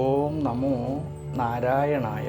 ഓം നമോ നാരായണായ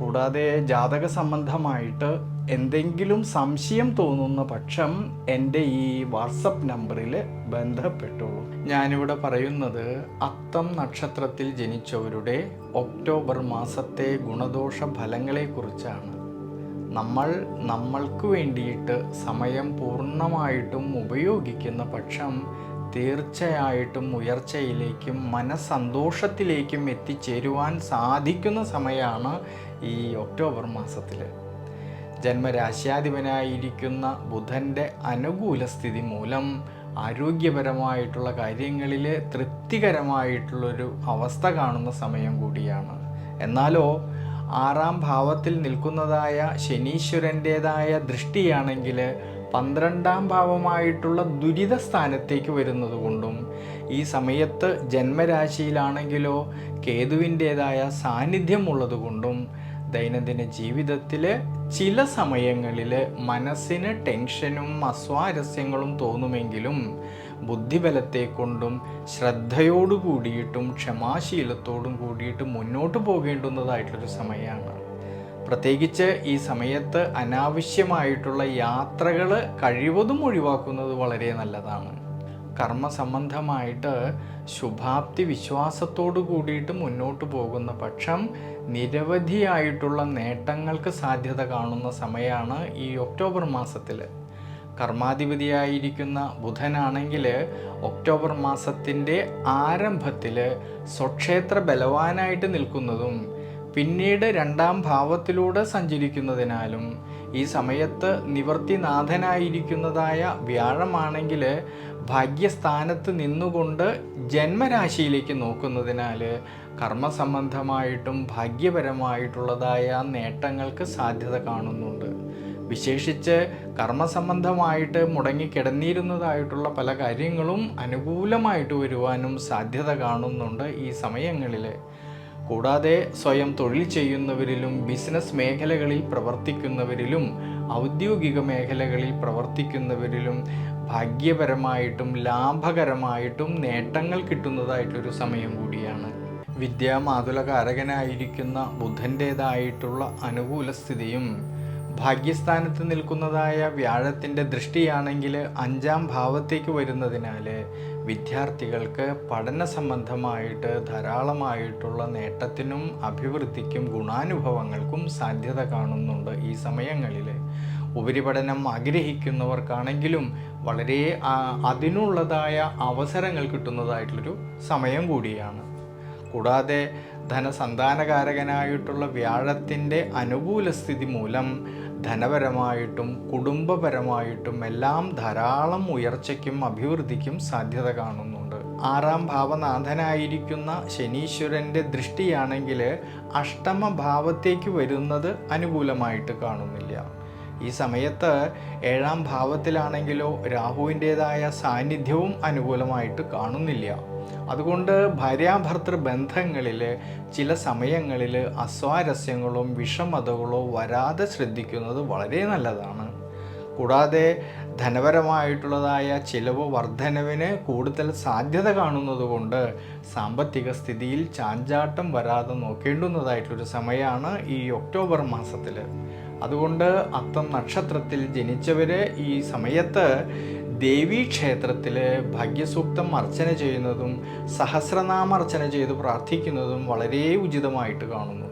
കൂടാതെ ജാതക സംബന്ധമായിട്ട് എന്തെങ്കിലും സംശയം തോന്നുന്ന പക്ഷം എന്റെ ഈ വാട്സപ്പ് നമ്പറിൽ ബന്ധപ്പെട്ടോളൂ. ഞാനിവിടെ പറയുന്നത് അത്തം നക്ഷത്രത്തിൽ ജനിച്ചവരുടെ ഒക്ടോബർ മാസത്തെ ഗുണദോഷ ഫലങ്ങളെക്കുറിച്ചാണ്. നമ്മൾ നമ്മൾക്ക് വേണ്ടിയിട്ട് സമയം പൂർണമായിട്ടും ഉപയോഗിക്കുന്ന പക്ഷം തീർച്ചയായിട്ടും ഉയർച്ചയിലേക്കും മനസ്സന്തോഷത്തിലേക്കും എത്തിച്ചേരുവാൻ സാധിക്കുന്ന സമയമാണ് ഈ ഒക്ടോബർ മാസത്തിൽ ജന്മരാശ്യാധിപനായിരിക്കുന്ന ബുധന്റെ അനുകൂല സ്ഥിതി മൂലം ആരോഗ്യപരമായിട്ടുള്ള കാര്യങ്ങളിൽ തൃപ്തികരമായിട്ടുള്ളൊരു അവസ്ഥ കാണുന്ന സമയം കൂടിയാണ്. എന്നാലോ ആറാം ഭാവത്തിൽ നിൽക്കുന്നതായ ശനീശ്വരന്റേതായ ദൃഷ്ടിയാണെങ്കിൽ പന്ത്രണ്ടാം ഭാവമായിട്ടുള്ള ദുരിത സ്ഥാനത്തേക്ക് വരുന്നത് കൊണ്ടും ഈ സമയത്ത് ജന്മരാശിയിലാണെങ്കിലോ കേതുവിന്റേതായ സാന്നിധ്യം ഉള്ളതുകൊണ്ടും ദൈനംദിന ജീവിതത്തിൽ ചില സമയങ്ങളിൽ മനസ്സിന് ടെൻഷനും അസ്വാരസ്യങ്ങളും തോന്നുമെങ്കിലും ബുദ്ധിബലത്തെ കൊണ്ടും ശ്രദ്ധയോടു കൂടിയിട്ടും ക്ഷമാശീലത്തോടും കൂടിയിട്ട് മുന്നോട്ട് പോകേണ്ടുന്നതായിട്ടൊരു സമയമാണ്. പ്രത്യേകിച്ച് ഈ സമയത്ത് അനാവശ്യമായിട്ടുള്ള യാത്രകൾ കഴിവതും ഒഴിവാക്കുന്നത് വളരെ നല്ലതാണ്. കർമ്മസംബന്ധമായിട്ട് ശുഭാപ്തി വിശ്വാസത്തോടു കൂടിയിട്ട് മുന്നോട്ട് പോകുന്ന പക്ഷം നിരവധിയായിട്ടുള്ള നേട്ടങ്ങൾക്ക് സാധ്യത കാണുന്ന സമയമാണ് ഈ ഒക്ടോബർ മാസത്തിൽ കർമാധിപതിയായിരിക്കുന്ന ബുധനാണെങ്കിൽ ഒക്ടോബർ മാസത്തിന്റെ ആരംഭത്തിൽ സ്വക്ഷേത്ര ബലവാനായിട്ട് നിൽക്കുന്നതും പിന്നീട് രണ്ടാം ഭാവത്തിലൂടെ സഞ്ചരിക്കുന്നതിനാലും ഈ സമയത്ത് നിവർത്തിനാഥനായിരിക്കുന്നതായ വ്യാഴമാണെങ്കിൽ ഭാഗ്യസ്ഥാനത്ത് നിന്നുകൊണ്ട് ജന്മരാശിയിലേക്ക് നോക്കുന്നതിനാൽ കർമ്മസംബന്ധമായിട്ടും ഭാഗ്യപരമായിട്ടുള്ളതായ നേട്ടങ്ങൾക്ക് സാധ്യത കാണുന്നുണ്ട്. വിശേഷിച്ച് കർമ്മസംബന്ധമായിട്ട് മുടങ്ങിക്കിടന്നിരുന്നതായിട്ടുള്ള പല കാര്യങ്ങളും അനുകൂലമായിട്ട് വരുവാനും സാധ്യത കാണുന്നുണ്ട് ഈ സമയങ്ങളിൽ. കൂടാതെ സ്വയം തൊഴിൽ ചെയ്യുന്നവരിലും ബിസിനസ് മേഖലകളിൽ പ്രവർത്തിക്കുന്നവരിലും ഔദ്യോഗിക മേഖലകളിൽ പ്രവർത്തിക്കുന്നവരിലും ഭാഗ്യപരമായിട്ടും ലാഭകരമായിട്ടും നേട്ടങ്ങൾ കിട്ടുന്നതായിട്ടൊരു സമയം കൂടിയാണ്. വിദ്യാമാതുലകാരകനായിരിക്കുന്ന ബുധന്റേതായിട്ടുള്ള അനുകൂല സ്ഥിതിയും ഭാഗ്യസ്ഥാനത്ത് നിൽക്കുന്നതായ വ്യാഴത്തിന്റെ ദൃഷ്ടിയാണെങ്കിൽ അഞ്ചാം ഭാവത്തേക്ക് വരുന്നതിനാൽ വിദ്യാർത്ഥികൾക്ക് പഠന സംബന്ധമായിട്ട് ധാരാളമായിട്ടുള്ള നേട്ടത്തിനും അഭിവൃദ്ധിക്കും ഗുണാനുഭവങ്ങൾക്കും സാധ്യത കാണുന്നുണ്ട് ഈ സമയങ്ങളിൽ ഉപരിപഠനം ആഗ്രഹിക്കുന്നവർക്കാണെങ്കിലും വളരെ അതിനുള്ളതായ അവസരങ്ങൾ കിട്ടുന്നതായിട്ടുള്ളൊരു സമയം കൂടിയാണ്. കൂടാതെ ധനസന്താനകാരകനായിട്ടുള്ള വ്യാഴത്തിന്റെ അനുകൂല സ്ഥിതി മൂലം ധനപരമായിട്ടും കുടുംബപരമായിട്ടും എല്ലാം ധാരാളം ഉയർച്ചയ്ക്കും അഭിവൃദ്ധിക്കും സാധ്യത കാണുന്നുണ്ട്. ആറാം ഭാവനാഥനായിരിക്കുന്ന ശനീശ്വരന്റെ ദൃഷ്ടിയാണെങ്കിൽ അഷ്ടമ ഭാവത്തേക്ക് വരുന്നത് അനുകൂലമായിട്ട് കാണുന്നില്ല. ഈ സമയത്ത് ഏഴാം ഭാവത്തിലാണെങ്കിലോ രാഹുവിന്റേതായ സാന്നിധ്യവും അനുകൂലമായിട്ട് കാണുന്നില്ല. അതുകൊണ്ട് ഭാര്യാഭർത്തൃ ബന്ധങ്ങളിൽ ചില സമയങ്ങളിൽ അസ്വാരസ്യങ്ങളോ വിഷമതകളോ വരാതെ ശ്രദ്ധിക്കുന്നത് വളരെ നല്ലതാണ്. കൂടാതെ ധനപരമായിട്ടുള്ളതായ ചിലവ് വർധനവിന് കൂടുതൽ സാധ്യത കാണുന്നതുകൊണ്ട് സാമ്പത്തിക സ്ഥിതിയിൽ ചാഞ്ചാട്ടം വരാതെ നോക്കേണ്ടുന്നതായിട്ടുള്ളൊരു സമയമാണ് ഈ ഒക്ടോബർ മാസത്തിൽ അതുകൊണ്ട് അത്തം നക്ഷത്രത്തിൽ ജനിച്ചവർ ഈ സമയത്ത് ദേവീക്ഷേത്രത്തിൽ ഭാഗ്യസൂക്തം അർച്ചന ചെയ്യുന്നതും സഹസ്രനാമ അർച്ചന ചെയ്ത് പ്രാർത്ഥിക്കുന്നതും വളരെ ഉചിതമായിട്ട് കാണുന്നുണ്ട്